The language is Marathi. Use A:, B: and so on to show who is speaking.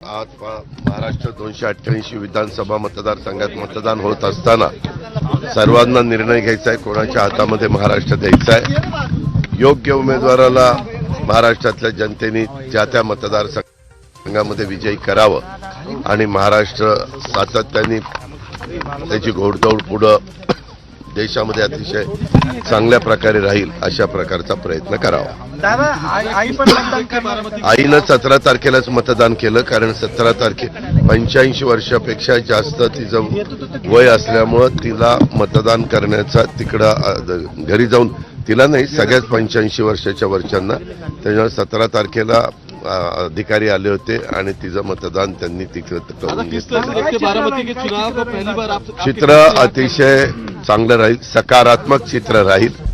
A: आज पा- महाराष्ट्र दोनशे अठ्ठ्याऐंशी विधानसभा मतदारसंघात मतदान होत असताना सर्वांना निर्णय घ्यायचा आहे कोणाच्या हातामध्ये महाराष्ट्र द्यायचा आहे योग्य उमेदवाराला महाराष्ट्रातल्या जनतेने ज्या त्या मतदारसंघामध्ये विजयी करावं आणि महाराष्ट्र सातत्याने त्याची घोडदौड पुढं देशामध्ये अतिशय चांगल्या प्रकारे राहील अशा प्रकारचा प्रयत्न करावा. आईनं सतरा तारखेलाच मतदान केलं कारण सतरा तारखे पंच्याऐंशी वर्षापेक्षा जास्त तिचं वय असल्यामुळं तिला मतदान करण्याचा तिकडं घरी जाऊन तिला नाही सगळ्याच पंच्याऐंशी वर्षाच्या वरच्यांना. त्याच्यामुळे सतरा तारखेला अधिकारी आले होते आणि तिचं मतदान त्यांनी तिकडं करून घेतलं. चित्र अतिशय चांगलं राहील सकारात्मक चित्र राहील.